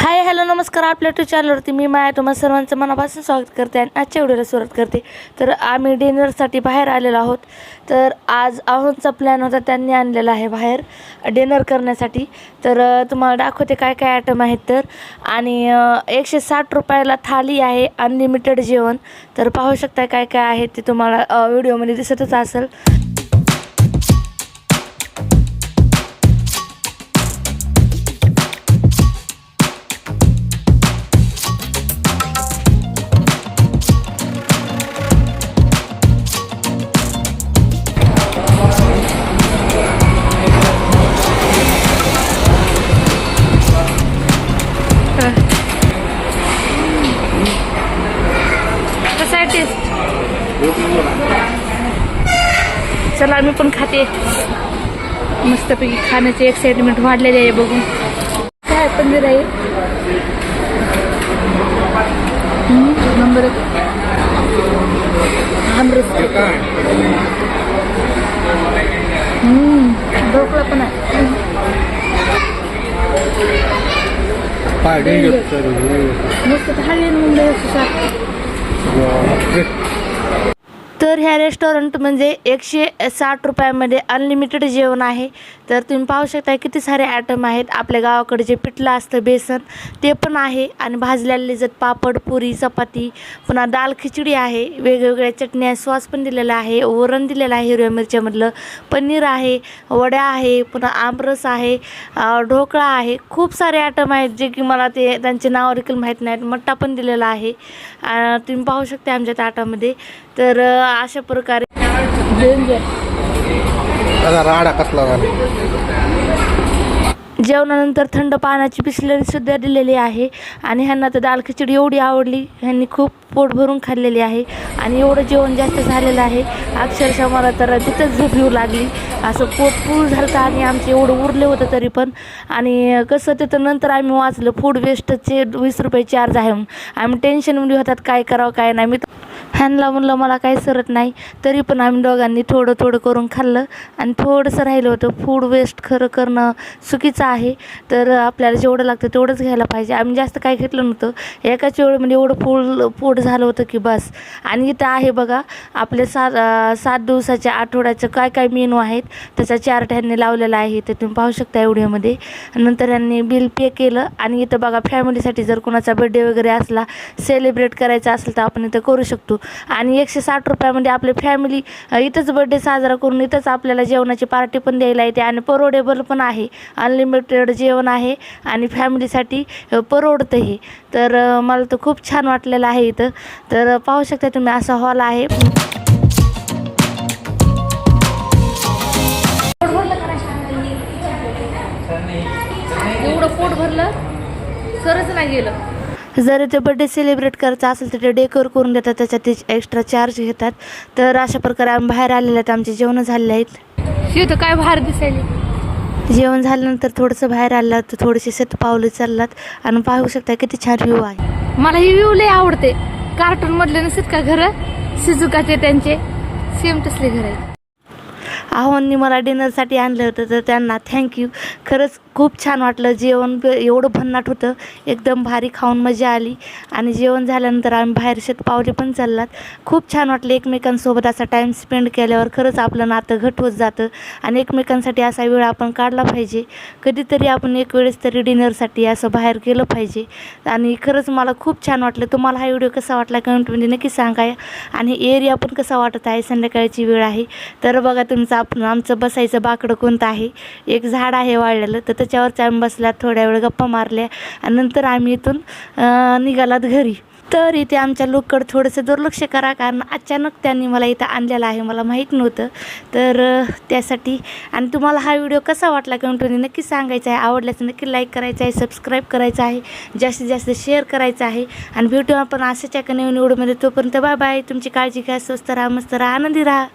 Hi hello नमस्कार. आपल्या to चॅनलवरती मी माया तुम्हाला सर्वांचं मनापासून स्वागत करते आणि आजच्या व्हिडिओला सुरुवात करते. तर आम्ही डिनरसाठी बाहेर आलेलो आहोत. तर आज आहोतचा प्लॅन होता त्यांनी आणलेला आहे बाहेर डिनर करण्यासाठी. तर तुम्हाला दाखवते काय काय आयटम आहेत तर. आणि एकशे साठ रुपयाला थाली आहे अनलिमिटेड जेवण. तर पाहू शकता काय काय आहे ते तुम्हाला व्हिडिओमध्ये दिसतच असेल. चला मी पण खाते. मस्तपैकी खाण्याची एक्साइटमेंट वाढलेली आहे बघून. काय पनीर आहे नंबर ढोकळा पण आहे. मस्त ना मुंबई. तर ह्या रेस्टॉरंट म्हणजे एकशे साठ रुपयामध्ये अनलिमिटेड जेवण आहे. तर तुम्ही पाहू शकता किती सारे ॲटम आहेत. आपल्या गावाकडे जे पिठलं असतं बेसन ते पण आहे. आणि भाजलेले जत पापड पुरी चपाती पुन्हा दाल खिचडी आहे. वेगवेगळ्या चटण्या सॉस पण दिलेला आहे. वरण दिलेलं आहे हिरव्या मिरच्यामधलं. पनीर आहे वड्या आहे पुन्हा आमरस आहे ढोकळा आहे. खूप सारे ॲटम आहेत जे की मला ते त्यांचे नाव देखील माहीत नाहीत. मट्टा पण दिलेला आहे. तुम्ही पाहू शकता आमच्या ताटामध्ये. तर अशा प्रकारे राडा कसला जेवणानंतर थंड पाण्याची बिस्लरी सुद्धा दिलेली आहे. आणि ह्यांना तर दाल खिचडी एवढी आवडली. ह्यांनी खूप पोट भरून खाल्लेली आहे आणि एवढं जेवण जास्त झालेलं आहे. अक्षरशः मला तर तिथंच झोप येऊ लागली. असं पोट फुल झालं आणि आमचे एवढं उरले होतं तरी पण. आणि कसं तिथं नंतर आम्ही वाचलं फूड वेस्टचे वीस रुपये चार्ज आहे म्हणून. आम्ही टेन्शनमध्ये होतात काय करावं काय नाही. मी ह्यांना म्हणलं मला काही सरत नाही. तरी पण आम्ही दोघांनी थोडं थोडं करून खाल्लं. आणि थोडंसं राहिलं होतं फूड वेस्ट खरं करणं चुकीचं आहे. तर आपल्याला जेवढं लागतं तेवढंच घ्यायला पाहिजे. आम्ही जास्त काय घेतलं नव्हतं. एकाच वेळेमध्ये म्हणजे एवढं फूड एवढं झालं होतं की बस. आणि इथं आहे बघा आपले सात सात दिवसाच्या आठवड्याचं काय काय मेनू आहेत त्याचा चार्ट ह्यांनी लावलेला आहे ते तुम्ही पाहू शकता एवढ्यामध्ये नंतर यांनी बिल पे केलं आणि इथं बघा फॅमिलीसाठी जर कोणाचा बड्डे वगैरे असला सेलिब्रेट करायचा असेल तर आपण इथं करू शकतो. आणि एकशे साठ रुपयामध्ये आपली फॅमिली इथंच बड्डे साजरा करून इथंच आपल्याला जेवणाची पार्टी पण द्यायला येते आणि परवडेबल पण आहे. अनलिमिटेड जेवण आहे आणि फॅमिलीसाठी परवडतं परवडतंही तर मला तर खूप छान वाटलेलं आहे इथं. तर पाहू शकता तुम्ही असा हॉल आहे. एवढं पोट भरलं नाही गेलं. जर ते बड्डे सेलिब्रेट करायचा असेल तर ते डेकोर करून देतात त्याच्यात ते एक्स्ट्रा चार्ज घेतात. तर अशा प्रकारे आम्ही बाहेर आलेले आहेत आमचे जेवण झालेले आहेत. शिव काय बाहेर दिसायले जेवण झाल्यानंतर थोडंसं बाहेर आलं तर थोडेसे शेत पावलं चाललात. आणि पाहू शकता किती छान व्ह्यू आहे. मला ही व्ह्यू लय आवडते. कार्टून मधले नसतात का घर? शिजुकाचे त्यांचे. सेम तसले घर आहेत. आव्हाननी मला डिनरसाठी आणलं होतं तर त्यांना थँक्यू खरंच खूप छान वाटलं. जेवण एवढं भन्नाट होतं. एकदम भारी खाऊन मजा आली. आणि जेवण झाल्यानंतर आम्ही बाहेर शेत पावले पण चाललात. खूप छान वाटलं एकमेकांसोबत असा टाईम स्पेंड केल्यावर. खरंच आपलं नातं घट होत जातं. आणि एकमेकांसाठी असा वेळ आपण काढला पाहिजे. कधीतरी आपण एक वेळेस तरी डिनरसाठी असं बाहेर गेलं पाहिजे. आणि खरंच मला खूप छान वाटलं. तुम्हाला हा व्हिडिओ कसा वाटला कमेंटमध्ये नक्की सांगा. आणि एरिया पण कसा वाटत आहे? संध्याकाळची वेळ आहे. तर बघा तुमचं आपण आमचं बसायचं बाकडं कोणतं आहे? एक झाड आहे वाळलेलं. तर त्याच्यावरच आम्ही बसल्यात थोड्या वेळ गप्पा मारल्या आणि नंतर आम्ही इथून निघालात घरी. तर इथे आमच्या लोककडं थोडंसं दुर्लक्ष करा कारण अचानक त्यांनी मला इथं आणलेलं आहे मला माहीत नव्हतं. तर त्यासाठी आणि तुम्हाला हा व्हिडिओ कसा वाटला कमेंटमध्ये नक्की सांगायचा आहे. आवडल्याचं नक्की लाईक करायचं आहे सबस्क्राईब करायचं आहे जास्तीत जास्त शेअर करायचं आहे. आणि भेटू आपण अशाच एका नवीन व्हिडिओमध्ये. तोपर्यंत बाय बाय तुमची काळजी घ्या स्वस्त राहा मस्त राहा आनंदी राहा.